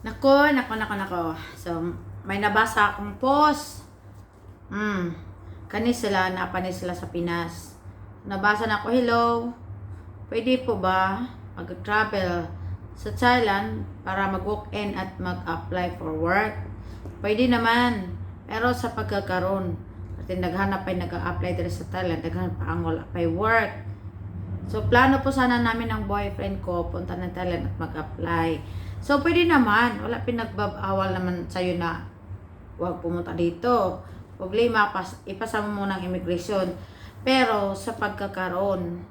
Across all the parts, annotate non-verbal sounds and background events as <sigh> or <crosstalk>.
Nako, nako, nako, nako. So, may nabasa akong post. Hmm. Kani sila, napani sila sa Pinas. Nabasa na ako, hello. Pwede po ba mag-travel sa Thailand para mag-walk-in at mag-apply for work? Pwede naman. Pero sa pagkakaroon, kasi naghanap ay nag-apply dito sa Thailand, naghanap pa ang wala pa work. So, plano po sana namin ng boyfriend ko, punta ng Thailand at mag-apply. So, pwede naman. Wala pinagbabawal naman sa'yo na huwag pumunta dito. Problema, pas, ipasa mo ang immigration. Pero, sa pagkakaroon,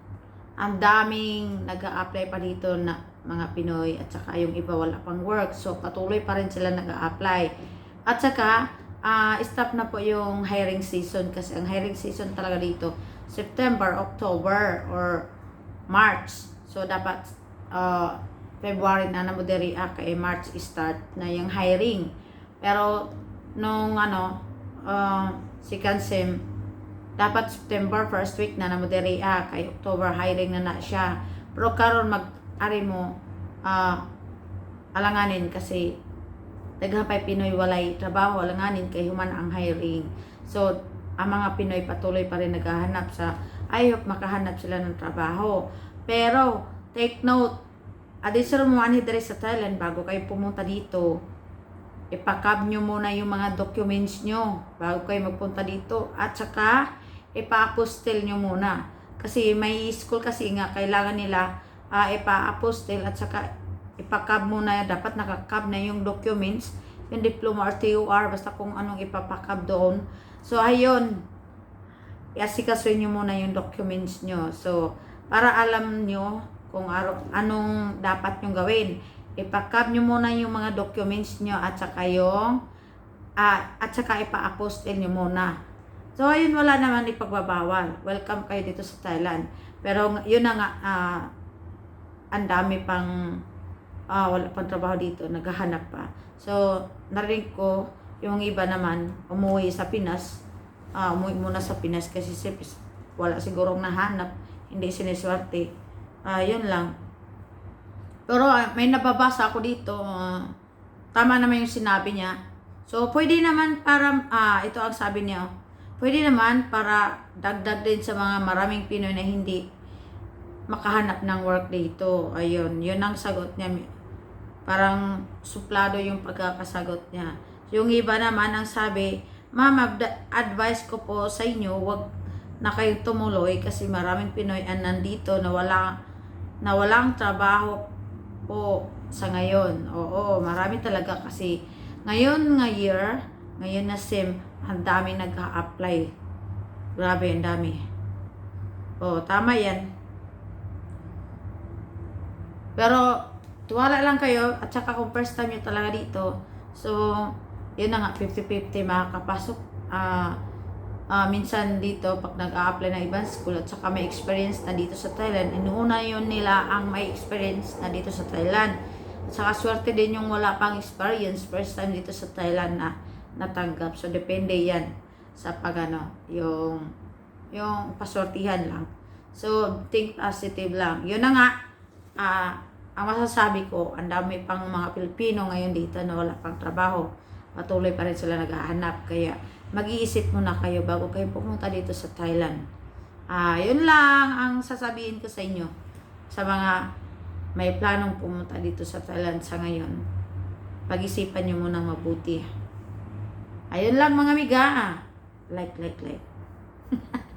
ang daming nag apply pa dito na mga Pinoy at saka yung iba wala pang work. So, patuloy pa rin sila nag apply At saka, ah stop na po yung hiring season kasi ang hiring season talaga dito, September, October, or March. So, dapat uh, February na na mo diri ah, kay March start na yung hiring. Pero, nung ano, uh, second sem, dapat September first week na na mo diri ah, kay October hiring na na siya. Pero karon mag ari mo ah, alanganin kasi naghapay Pinoy walay trabaho alanganin kay human ang hiring. So, ang mga Pinoy patuloy pa rin naghahanap sa I hope makahanap sila ng trabaho. Pero, take note, additional mo ani diri sa Thailand bago kayo pumunta dito. Ipakab nyo muna yung mga documents nyo bago kayo magpunta dito. At saka, ipa-apostle nyo muna. Kasi may school kasi nga, kailangan nila uh, ipa-apostle at saka ipakab muna, dapat nakakab na yung documents, yung diploma or TOR, basta kung anong ipapakab doon. So, ayun, iasikasuin nyo muna yung documents nyo. So, para alam nyo kung anong dapat nyo gawin. Ipakab nyo muna yung mga documents nyo at saka yung uh, at saka ipa-apostle nyo muna. So, ayun, wala naman ipagbabawal. Welcome kayo dito sa Thailand. Pero, yun na nga, uh, ang dami pang uh, wala pang trabaho dito, naghahanap pa. So, narinig ko, yung iba naman, umuwi sa Pinas, uh, umuwi muna sa Pinas kasi wala sigurong nahanap, hindi siniswerte. Uh, yun lang. Pero uh, may nababasa ako dito, uh, tama naman yung sinabi niya. So, pwede naman para, uh, ito ang sabi niya, pwede naman para dagdag din sa mga maraming Pinoy na hindi makahanap ng work dito. Ayun, yun ang sagot niya. Parang suplado yung pagkakasagot niya. Yung iba naman ang sabi, Ma'am, advice ko po sa inyo, wag na kayo tumuloy kasi maraming Pinoy ang nandito na wala na walang trabaho po sa ngayon. Oo, marami talaga kasi ngayon nga year, ngayon na sim, ang dami nag-a-apply. Grabe, ang dami. Oo, tama yan. Pero, tuwala lang kayo at saka kung first time nyo talaga dito, so, yun na nga, 50-50 makakapasok. Ah, uh, minsan dito, pag nag-a-apply ng ibang school at saka may experience na dito sa Thailand, inuuna yun nila ang may experience na dito sa Thailand. At saka swerte din yung wala pang experience, first time dito sa Thailand na natanggap. So, depende yan sa pag ano, yung, yung pasortihan lang. So, think positive lang. Yun na nga, uh, ang masasabi ko, ang dami pang mga Pilipino ngayon dito na wala pang trabaho patuloy pa rin sila naghahanap. Kaya mag-iisip muna kayo bago kayo pumunta dito sa Thailand. Ah, yun lang ang sasabihin ko sa inyo sa mga may planong pumunta dito sa Thailand sa ngayon. Pag-isipan nyo muna mabuti. Ayun lang mga miga. Like, like, like. <laughs>